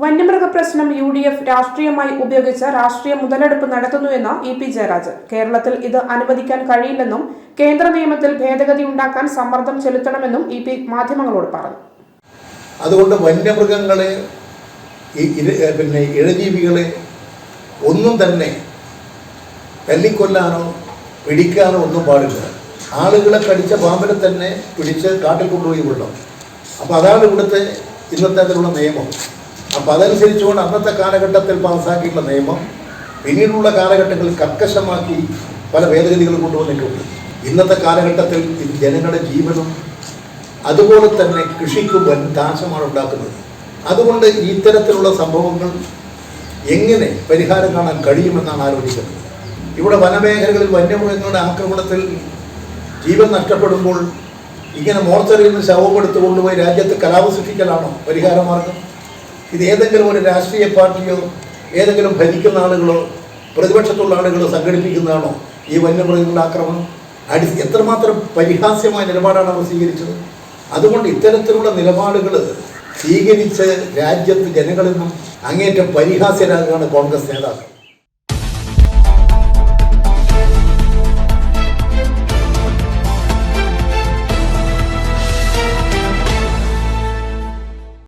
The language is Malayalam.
വന്യമൃഗ പ്രശ്നം യു ഡി എഫ് രാഷ്ട്രീയമായി ഉപയോഗിച്ച് രാഷ്ട്രീയ മുതലെടുപ്പ് നടത്തുന്നുവെന്ന് ഇ പി ജയരാജൻ. കേരളത്തിൽ ഇത് അനുവദിക്കാൻ കഴിയില്ലെന്നും കേന്ദ്ര നിയമത്തിൽ ഭേദഗതി ഉണ്ടാക്കാൻ സമ്മർദ്ദം ചെലുത്തണമെന്നും ഇ പി മാധ്യമങ്ങളോട് പറഞ്ഞു. അതുകൊണ്ട് വന്യമൃഗങ്ങളെ പിന്നെ ഇഴജീവികളെ ഒന്നും തന്നെ തല്ലിക്കൊല്ലാനോ പിടിക്കാനോ ഒന്നും പാടില്ല. ആളുകളെ കടിച്ച പാമ്പിനെ തന്നെ പിടിച്ച് കാട്ടിൽ കൊണ്ടുപോയി വിടണം. അപ്പോൾ അതാണ് ഇവിടുത്തെ ഇന്നത്തെ അതിലുള്ള നിയമം. അപ്പോൾ അതനുസരിച്ചുകൊണ്ട് അന്നത്തെ കാലഘട്ടത്തിൽ പാസ്സാക്കിയിട്ടുള്ള നിയമം പിന്നീടുള്ള കാലഘട്ടങ്ങളിൽ കർക്കശമാക്കി പല ഭേദഗതികൾ കൊണ്ടുവന്നിട്ടുണ്ട്. ഇന്നത്തെ കാലഘട്ടത്തിൽ ജനങ്ങളുടെ ജീവനും അതുപോലെ തന്നെ കൃഷിക്കും വൻ നാശമാണ് ഉണ്ടാക്കുന്നത്. അതുകൊണ്ട് ഇത്തരത്തിലുള്ള സംഭവങ്ങൾ എങ്ങനെ പരിഹാരം കാണാൻ കഴിയുമെന്നാണ് ആലോചിക്കുന്നത്. ഇവിടെ വനമേഖലകളിൽ വന്യമൃഗങ്ങളുടെ ആക്രമണത്തിൽ ജീവൻ നഷ്ടപ്പെടുമ്പോൾ ഇങ്ങനെ മോർച്ചറിയിൽ നിന്ന് ശവമെടുത്ത് കൊണ്ടുപോയി രാജ്യത്ത് കലാപ സൃഷ്ടിക്കലാണോ പരിഹാരമാർഗം? ഇത് ഏതെങ്കിലും ഒരു രാഷ്ട്രീയ പാർട്ടിയോ ഏതെങ്കിലും ഭരിക്കുന്ന ആളുകളോ പ്രതിപക്ഷത്തുള്ള ആളുകളോ സംഘടിപ്പിക്കുന്നതാണോ ഈ വന്യമൃഗങ്ങളുടെ ആക്രമണം? അടി എത്രമാത്രം പരിഹാസ്യമായ നിലപാടാണ് അവർ സ്വീകരിച്ചത്? അതുകൊണ്ട് ഇത്തരത്തിലുള്ള നിലപാടുകൾ സ്വീകരിച്ച് രാജ്യത്ത് ജനങ്ങളിൽ നിന്നും അങ്ങേറ്റം പരിഹാസ്യരാകുകയാണ് കോൺഗ്രസ് നേതാക്കൾ.